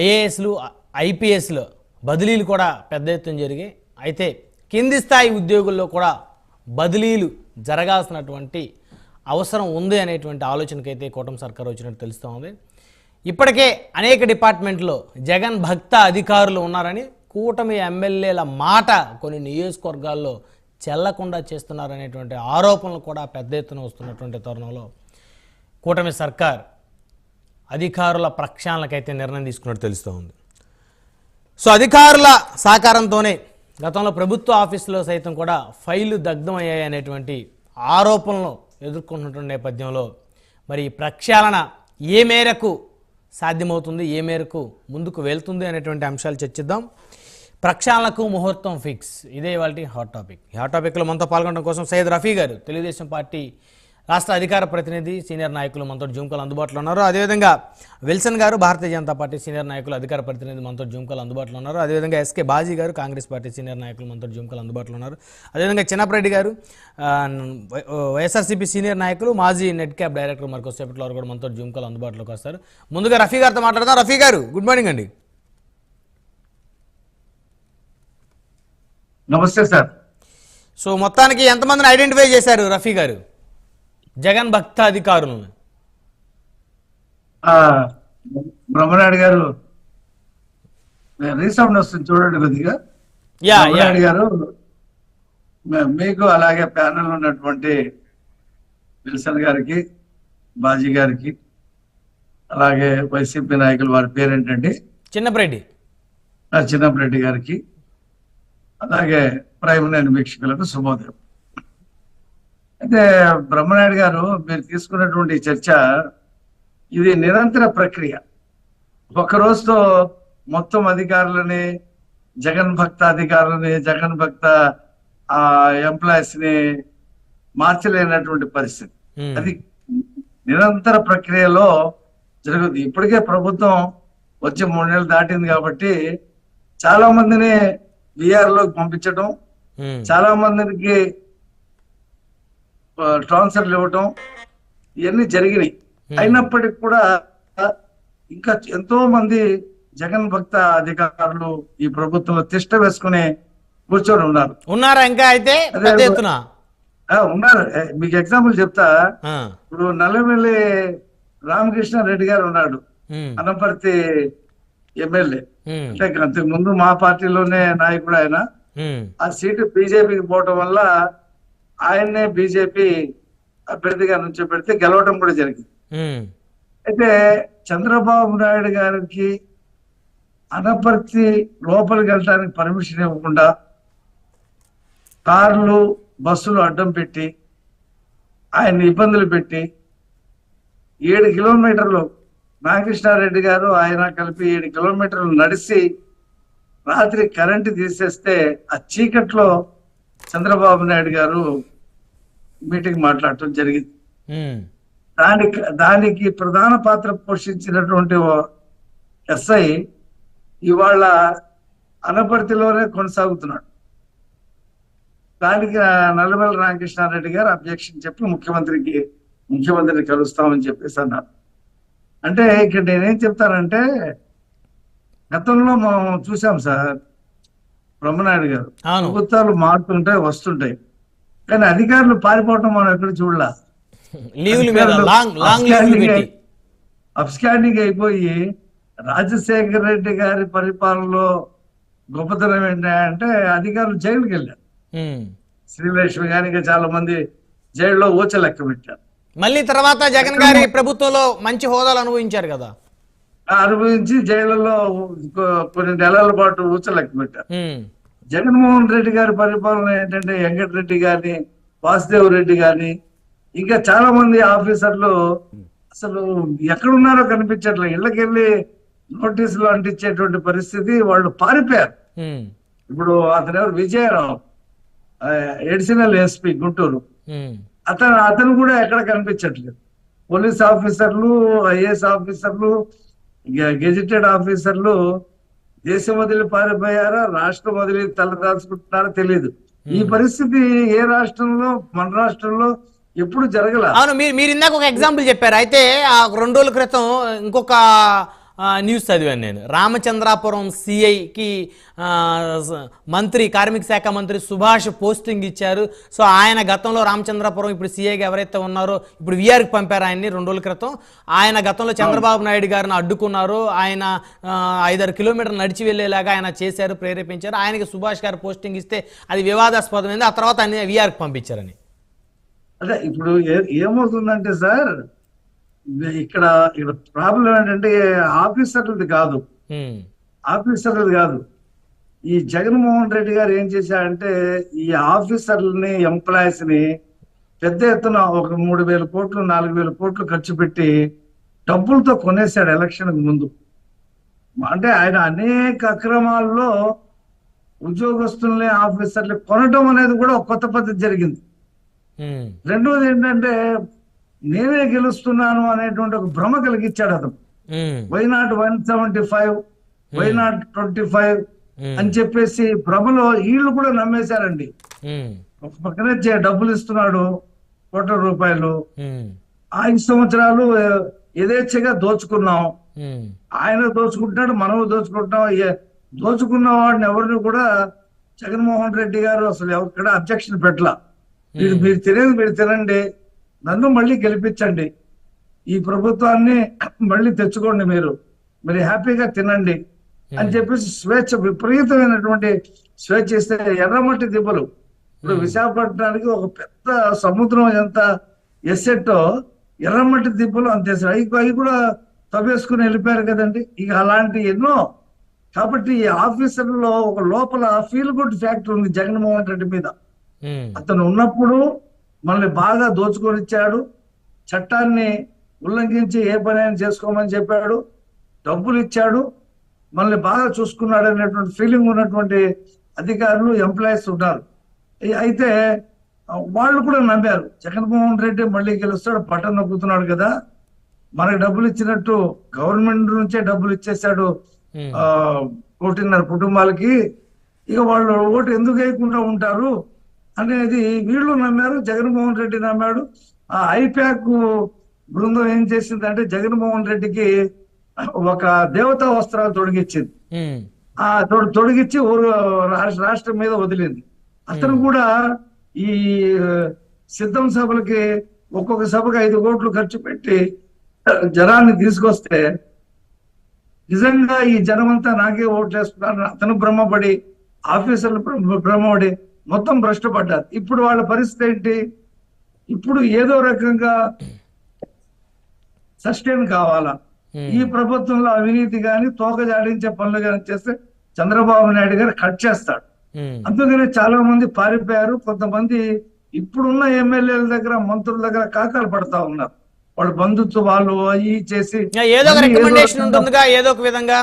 ఐఏఎస్లు ఐపీఎస్లు బదిలీలు కూడా పెద్ద ఎత్తున జరిగాయి. అయితే కింది స్థాయి ఉద్యోగుల్లో కూడా బదిలీలు జరగాల్సినటువంటి అవసరం ఉంది అనేటువంటి ఆలోచనకైతే కూటమి సర్కార్ వచ్చినట్టు తెలుస్తూ ఉంది. ఇప్పటికే అనేక డిపార్ట్మెంట్లో జగన్ భక్త అధికారులు ఉన్నారని కూటమి ఎమ్మెల్యేల మాట కొన్ని నియోజకవర్గాల్లో చెల్లకుండా చేస్తున్నారనేటువంటి ఆరోపణలు కూడా పెద్ద ఎత్తున వస్తున్నటువంటి తరుణంలో కూటమి సర్కార్ అధికారుల ప్రక్షాళనకైతే నిర్ణయం తీసుకున్నట్టు తెలుస్తూ ఉంది. సో అధికారుల సహకారంతోనే గతంలో ప్రభుత్వ ఆఫీసులో సైతం కూడా ఫైళ్ళు దగ్ధమయ్యాయి అనేటువంటి ఆరోపణలు ఎదుర్కొంటున్న నేపథ్యంలో మరి ప్రక్షాళన ఏ మేరకు సాధ్యమవుతుంది ఏ మేరకు ముందుకు వెళ్తుంది అనేటువంటి అంశాలు చర్చిద్దాం. ప్రక్షాళనకు ముహూర్తం ఫిక్స్. ఇదే వాళ్ళ హాట్ టాపిక్. ఈ హాట్ టాపిక్లో మనతో పాల్గొనడం కోసం సయ్యద్ రఫీ గారు తెలుగుదేశం పార్టీ రాష్ట్ర అధికార ప్రతినిధి సీనియర్ నాయకులు మనతో జూమ్ కాల్ అందుబాటులో ఉన్నారు. అదేవిధంగా విల్సన్ గారు భారతీయ జనతా పార్టీ సీనియర్ నాయకులు అధికార ప్రతినిధి మనతో జూమ్ కాల్ అందుబాటులో ఉన్నారు. అదేవిధంగా ఎస్కే బాజీ గారు కాంగ్రెస్ పార్టీ సీనియర్ నాయకులు మనతో జూమ్ కాల్ అందుబాటులో ఉన్నారు. అదేవిధంగా చిన్నపరెడ్డి గారు వైఎస్ఆర్సీపీ సీనియర్ నాయకులు మాజీ నెట్ క్యాప్ డైరెక్టర్ మరికొద్ది సేపట్లో వారు కూడా మనతో జూమ్ కాల్ అందుబాటులోకి వస్తారు. ముందుగా రఫీ గారితో మాట్లాడదాం. రఫీ గారు గుడ్ మార్నింగ్ అండి. నమస్తే సార్. సో మొత్తానికి ఎంతమందిని ఐడెంటిఫై చేశారు రఫీ గారు? జగన్ భక్త అధికారులను ఆ, బ్రహ్మనాయుడు గారు రీసౌండ్ వస్తుంది చూడండి కొద్దిగా. బ్రహ్మనాయుడు గారు మీకు అలాగే ప్యానల్ ఉన్నటువంటి విల్సన్ గారికి బాజీ గారికి అలాగే వైసీపీ నాయకులు వారి పేరేంటండి? చిన్నపరెడ్డి. ఆ, చిన్నప్పరెడ్డి గారికి అలాగే ప్రైమ్ నైన్ వీక్షకులకు శుభోదయం. అయితే బ్రహ్మనాయుడు గారు మీరు తీసుకున్నటువంటి చర్చ ఇది నిరంతర ప్రక్రియ ఒక రోజుతో మొత్తం అధికారులని జగన్ భక్త అధికారులని జగన్ భక్త ఆ ఎంప్లాయీస్ని మార్చలేనటువంటి పరిస్థితి. అది నిరంతర ప్రక్రియలో జరుగుతుంది ఇప్పటికే ప్రభుత్వం వచ్చి మూడు నెలలు దాటింది కాబట్టి చాలా మందిని విఆర్లోకి పంపించడం. చాలా మందికి ట్రాన్స్ఫర్లు ఇవ్వటం ఇవన్నీ జరిగినాయి. అయినప్పటికీ కూడా ఇంకా ఎంతో మంది జగన్ భక్త అధికారులు ఈ ప్రభుత్వంలో తిష్ట వేసుకుని కూర్చొని ఉన్నారు. ఉన్నారా ఇంకా అయితే? ఉన్నారు. మీకు ఎగ్జాంపుల్ చెప్తా. ఇప్పుడు నల్లవెల్లి రామకృష్ణ రెడ్డి గారు ఉన్నాడు. అనపర్తి ఎమ్మెల్యే. మ్మ్. అంటే అంతకు ముందు మా పార్టీలోనే నాయకుడు ఆయన. ఆ సీటు బీజేపీకి పోవటం వల్ల ఆయన్నే బీజేపీ అభ్యర్థిగా నుంచి పెడితే గెలవడం కూడా జరిగింది. అయితే చంద్రబాబు నాయుడు గారికి అనపర్తి లోపలికి వెళ్ళడానికి పర్మిషన్ ఇవ్వకుండా కార్లు బస్సులు అడ్డం పెట్టి ఆయన ఇబ్బందులు పెట్టి ఏడు కిలోమీటర్లు నాగకృష్ణారెడ్డి గారు ఆయన కలిపి ఏడు కిలోమీటర్లు నడిచి రాత్రి కరెంటు తీసేస్తే ఆ చీకట్లో చంద్రబాబు నాయుడు గారు మీటింగ్ మాట్లాడటం జరిగింది. దానికి దానికి ప్రధాన పాత్ర పోషించినటువంటి ఓ ఎస్ఐ ఇవాళ అనపర్తిలోనే కొనసాగుతున్నాడు. దానికి నల్లమల్లి రామకృష్ణారెడ్డి గారు అబ్జెక్షన్ చెప్పి ముఖ్యమంత్రికి ముఖ్యమంత్రిని కలుస్తామని చెప్పేసి అన్నారు. అంటే ఇక్కడ నేనేం చెప్తానంటే గతంలో మనం చూసాం సార్ బ్రహ్మనాయుడు గారు ప్రభుత్వాలు మారుతుంటాయి వస్తుంటాయి. కానీ అధికారులు పారిపోవటం మనం ఎక్కడ చూడలా? అబ్స్కాండింగ్ అయిపోయి రాజశేఖర రెడ్డి గారి పరిపాలనలో గొప్పతనం ఏంటంటే అధికారులు జైలుకి వెళ్ళారు. శ్రీలక్ష్మి ఇంకా చాలా మంది జైల్లో ఊచ లెక్క పెట్టారు. మళ్ళీ తర్వాత జగన్ గారి ప్రభుత్వంలో మంచి హోదాలు అనుభవించారు కదా? అనుభవించి కొ- కొన్ని నెలల పాటు ఊచ లెక్క పెట్టారు. జగన్మోహన్ రెడ్డి గారి పరిపాలన ఏంటంటే వెంకటరెడ్డి గాని వాసుదేవ్ రెడ్డి గాని ఇంకా చాలా మంది ఆఫీసర్లు అసలు ఎక్కడున్నారో కనిపించట్లేదు. ఇళ్ళకెళ్ళి నోటీసులు అంటించేటువంటి పరిస్థితి వాళ్ళు పారిపోయారు. ఇప్పుడు అతను ఎవరు? Vijayarao additional SP Guntur. అతను అతను కూడా ఎక్కడ కనిపించట్లేదు. పోలీస్ ఆఫీసర్లు ఐఏఎస్ ఆఫీసర్లు గెజిటెడ్ ఆఫీసర్లు దేశం వదిలి పారిపోయారా? రాష్ట్రం వదిలి తలదాచుకుంటున్నారో తెలియదు ఈ పరిస్థితి ఏ రాష్ట్రంలో మన రాష్ట్రంలో ఎప్పుడు జరగల? అవును మీరు మీరు ఇందాక ఒక ఎగ్జాంపుల్ చెప్పారు. అయితే ఆ రెండు రోజుల క్రితం ఇంకొక న్యూస్ చదివాను నేను. రామచంద్రాపురం సిఐకి మంత్రి కార్మిక శాఖ మంత్రి సుభాష్ పోస్టింగ్ ఇచ్చారు. సో ఆయన గతంలో రామచంద్రాపురం ఇప్పుడు సిఐగా ఎవరైతే ఉన్నారో ఇప్పుడు విఆర్కి పంపారు ఆయన్ని రెండు రోజుల క్రితం. ఆయన గతంలో చంద్రబాబు నాయుడు గారిని అడ్డుకున్నారు. ఆయన ఐదారు కిలోమీటర్లు నడిచి వెళ్ళేలాగా ఆయన చేశారు ప్రేరేపించారు. ఆయనకి సుభాష్ గారు పోస్టింగ్ ఇస్తే అది వివాదాస్పదమైంది. ఆ తర్వాత ఆయన విఆర్కి పంపించారని. అదే ఇప్పుడు ఏమవుతుందంటే సార్ ఇక్కడ ఇక్కడ ప్రాబ్లం ఏంటంటే ఆఫీసర్లది కాదు. ఆఫీసర్లది కాదు. ఈ జగన్మోహన్ రెడ్డి గారు ఏం చేశారంటే ఈ ఆఫీసర్లని ఎంప్లాయీస్ని పెద్ద ఎత్తున ఒక మూడు వేల కోట్లు నాలుగు వేల కోట్లు ఖర్చు పెట్టి డబ్బులతో కొనేశాడు ఎలక్షన్ ముందు. అంటే ఆయన అనేక అక్రమాల్లో ఉద్యోగస్తుల్ని ఆఫీసర్లు కొనడం అనేది కూడా ఒక కొత్త పద్ధతి జరిగింది. రెండోది ఏంటంటే నేనే గెలుస్తున్నాను అనేటువంటి ఒక భ్రమ కలిగించాడు అతను. Why not one seventy five why not twenty five అని చెప్పేసి భ్రమలో వీళ్ళు కూడా నమ్మేశారండి. ఒక పక్కనే డబ్బులు ఇస్తున్నాడు కోట్ల రూపాయలు. ఐదు సంవత్సరాలు యథేచ్ఛగా దోచుకున్నాం. ఆయన దోచుకుంటున్నాడు మనం దోచుకుంటున్నాం. దోచుకున్న వాడిని ఎవరిని కూడా జగన్మోహన్ రెడ్డి గారు అసలు ఎక్కడ అబ్జెక్షన్ పెట్టలా. మీరు మీరు తినేది మీరు తినండి. నన్ను మళ్ళీ గెలిపించండి. ఈ ప్రభుత్వాన్ని మళ్ళీ తెచ్చుకోండి మీరు. మీరు హ్యాపీగా తినండి అని చెప్పేసి స్వేచ్ఛ విపరీతమైనటువంటి స్వేచ్ఛ ఇస్తే ఎర్రమట్టి దిబ్బలు. ఇప్పుడు విశాఖపట్నానికి ఒక పెద్ద సముద్రం ఎంత ఎస్సెట్టో ఎర్రమట్టి దిబ్బలు అంతే సార్. అవి అవి కూడా తవ్వేసుకుని వెళ్ళిపోయారు కదండి. ఇక అలాంటి ఎన్నో. కాబట్టి ఈ ఆఫీసర్లో ఒక లోపల ఫీల్ గుడ్ ఫ్యాక్టర్ ఉంది జగన్మోహన్ రెడ్డి మీద. ఉమ్, అతను ఉన్నప్పుడు మనల్ని బాగా దోచుకొని ఇచ్చాడు చట్టాన్ని ఉల్లంఘించి ఏ పని అయినా చేసుకోమని చెప్పాడు. డబ్బులు ఇచ్చాడు మనల్ని బాగా చూసుకున్నాడు అనేటువంటి ఫీలింగ్ ఉన్నటువంటి అధికారులు ఎంప్లాయీస్ ఉన్నారు. అయితే వాళ్ళు కూడా నమ్మారు. జగన్మోహన్ రెడ్డి మళ్ళీ గెలుస్తాడు పట్టణ నొక్కుతున్నాడు కదా. మనకి డబ్బులు ఇచ్చినట్టు గవర్నమెంట్ నుంచే డబ్బులు ఇచ్చేసాడు కోటిన్నర కుటుంబాలకి. ఇక వాళ్ళు ఓటు ఎందుకు వేయకుండా ఉంటారు? అనేది వీళ్ళు నమ్మారు జగన్మోహన్ రెడ్డి నమ్మాడు. ఆ ఐప్యాక్ బృందం ఏం చేసిందంటే జగన్మోహన్ రెడ్డికి ఒక దేవతా వస్త్రాలు తొడిగిచ్చింది. ఆ తొడ తొడిగిచ్చి ఊరు రాష్ట్ర మీద వదిలింది. అతను కూడా ఈ సిద్ధం సభలకి ఒక్కొక్క సభకు ఐదు కోట్లు ఖర్చు పెట్టి జనాన్ని తీసుకొస్తే నిజంగా ఈ జనమంతా నాకే ఓట్లు వేస్తున్నారు అతను భ్రమపడి ఆఫీసర్లు భ్రమపడి మొత్తం భ్రష్టపడ్డారు. ఇప్పుడు వాళ్ళ పరిస్థితి ఏంటి? ఇప్పుడు ఏదో రకంగా సస్టైన్ కావాలా? ఈ ప్రభుత్వంలో అవినీతి గాని తోక జాడించే పనులు గాని చేస్తే చంద్రబాబు నాయుడు గారు కట్ చేస్తాడు. ఉమ్, అందుకనే చాలా మంది పారిపోయారు. కొంతమంది ఇప్పుడున్న ఎమ్మెల్యేల దగ్గర మంత్రుల దగ్గర కాకాలు పడతా ఉన్నారు. వాళ్ళ బంధుత్వ వాళ్ళు అవి చేసి ఏదో ఒక విధంగా.